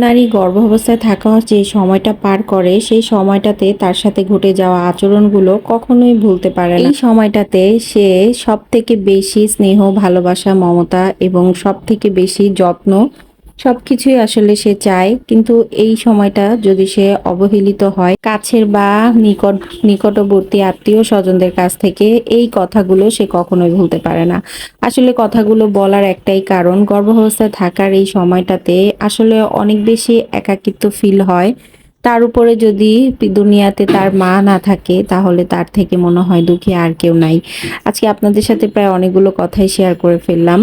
নারী গর্ভাবস্থায় থাকা যে সময়টা পার করে, সেই সময়টাতে তার সাথে ঘটে যাওয়া আচরণগুলো কখনোই ভুলতে পারে না। এই সময়টাতে সে সব থেকে বেশি স্নেহ, ভালোবাসা, মমতা এবং সব থেকে বেশি যত্ন সবকিছুই আসলে সে চায়, কিন্তু এই সময়টা যদি সে অবহেলিত হয়, কাছের বা নিকট, নিকটবর্তী আত্মীয় স্বজনদের কাছ থেকে এই কথাগুলো সে কখনোই ভুলতে পারে না। আসলে কথাগুলো বলার একটাই কারণ, গর্ভাবস্থায় থাকার এই সময়টাতে আসলে অনেক বেশি একাকিত্ব ফিল হয়। তার উপরে যদি দুনিয়াতে তার মা না থাকে, তাহলে তার থেকে মনে হয় দুঃখী আর কেউ নাই। আজকে আপনাদের সাথে প্রায় অনেকগুলো কথাই শেয়ার করে ফেললাম।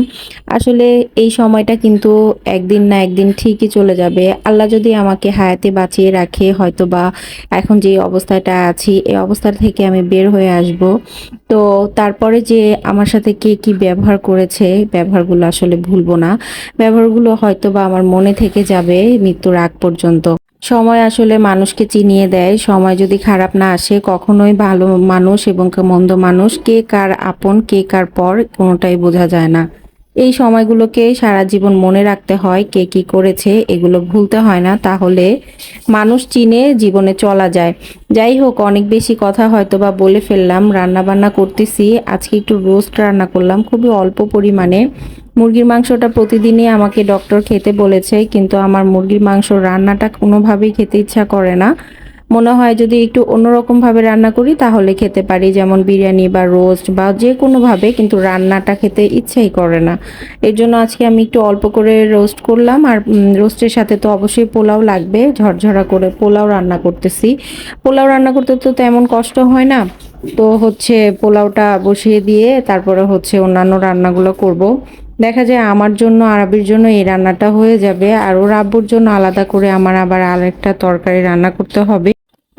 আসলে এই সময়টা কিন্তু একদিন না একদিন ঠিকই চলে যাবে। আল্লাহ যদি আমাকে হায়াতে বাঁচিয়ে রাখে হয়তো বা এখন যে অবস্থাটা আছি, এই অবস্থা থেকে আমি বের হয়ে আসব। তো তারপরে যে আমার সাথে কে কি ব্যবহার করেছে, ব্যবহারগুলো আসলে ভুলবো না। ব্যবহারগুলো হয়তো বা আমার মনে থেকে যাবে মৃত্যুর আগ পর্যন্ত। সময় আসলে মানুষকে চিনিয়ে দেয়, সময় যদি খারাপ না আসে, কখনোই ভালো মানুষ এবং মন্দ মানুষ, কে কার আপন, কে কার পর কোনোটাই বোঝা যায় না। এই সময়গুলোকে সারা জীবন মনে রাখতে হয় কে কি করেছে, এগুলো ভুলতে হয় না। তাহলে মানুষ চিনে জীবনে চলা যায়। যাই হোক, অনেক বেশি কথা হয়তো বা বলে ফেললাম। রান্না বান্না করতেছি। আজকে একটু রোস্ট রান্না করলাম। খুবই অল্প পরিমাণে। মুরগির মাংসটা প্রতিদিনই আমাকে ডক্টর খেতে বলেছে, কিন্তু আমার মুরগির মাংস রান্নাটা কোনোভাবেই খেতে ইচ্ছা করে না। মনে হয় যদি একটু অন্যরকমভাবে রান্না করি তাহলে খেতে পারি। যেমন বিরিয়ানি বা রোস্ট বা যে কোনোভাবে, কিন্তু রান্নাটা খেতে ইচ্ছাই করে না। এর জন্য আজকে আমি একটু অল্প করে রোস্ট করলাম আর রোস্টের সাথে তো অবশ্যই পোলাও লাগবে, ঝরঝরা করে পোলাও রান্না করতেছি। পোলাও রান্না করতে তো তেমন কষ্ট হয় না। তো হচ্ছে পোলাওটা বসিয়ে দিয়ে তারপরে হচ্ছে অন্যান্য রান্নাগুলো করব। দেখা যায় আমার জন্য, আরবির জন্য এই রান্নাটা হয়ে যাবে। আর ওর আব্বুর জন্য আলাদা করে আমার আবার আরেকটা তরকারি রান্না করতে হবে।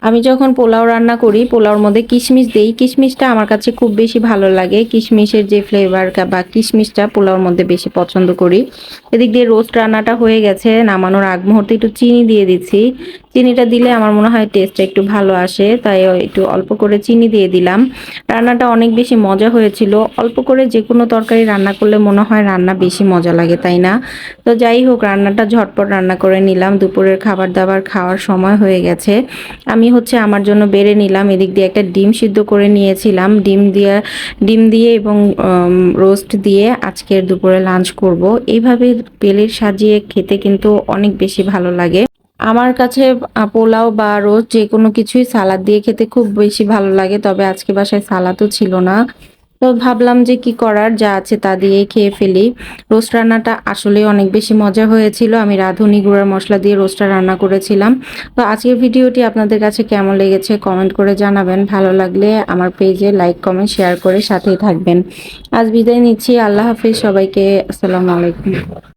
আমি যখন পোলাও রান্না করি, পোলাওর মধ্যে কিশমিশ দেই। কিশমিশটা আমার কাছে খুব বেশি ভালো লাগে। কিশমিশের যে ফ্লেভার বা কিশমিশটা পোলাওর মধ্যে বেশি পছন্দ করি। এদিক দিয়ে রোস্ট রান্নাটা হয়ে গেছে। নামানোর আগ মুহূর্তে একটু চিনি দিয়ে দিচ্ছি। চিনিটা দিলে আমার মনে হয় টেস্টটা একটু ভালো আসে, তাই একটু অল্প করে চিনি দিয়ে দিলাম। রান্নাটা অনেক বেশি মজা হয়েছিল। অল্প করে যে কোনো তরকারি রান্না করলে মনে হয় রান্না বেশি মজা লাগে, তাই না? তো যাই হোক, রান্নাটা ঝটপট রান্না করে নিলাম। দুপুরের খাবার দাবার খাওয়ার সময় হয়ে গেছে। আমি হচ্ছে আমার জন্য বেড়ে নিলাম। এদিক দিয়ে একটা ডিম সিদ্ধ করে নিয়েছিলাম। ডিম দিয়ে ডিম দিয়ে এবং রোস্ট দিয়ে আজকের দুপুরে লাঞ্চ করব। এইভাবে পেলের সাজিয়ে খেতে কিন্তু অনেক বেশি ভালো লাগে। আমার কাছে পোলাও বা রোজ যে কোনো কিছুই সালাদ দিয়ে খেতে খুব বেশি ভালো লাগে, তবে আজকে বাসায় সালাদও ছিল না। তো ভাবলাম যে কি করার, যা আছে তা দিয়ে খেয়ে ফেলি। রোস্ট রান্নাটা আসলে অনেক বেশি মজা হয়েছিল। আমি রাঁধুনি গুঁড়ার মশলা দিয়ে রোস্টটা রান্না করেছিলাম। তো আজকের ভিডিওটি আপনাদের কাছে কেমন লেগেছে কমেন্ট করে জানাবেন। ভালো লাগলে আমার পেজে লাইক, কমেন্ট, শেয়ার করে সাথেই থাকবেন। আজ বিদায় নিচ্ছি। আল্লাহ হাফিজ সবাইকে। আসসালামু আলাইকুম।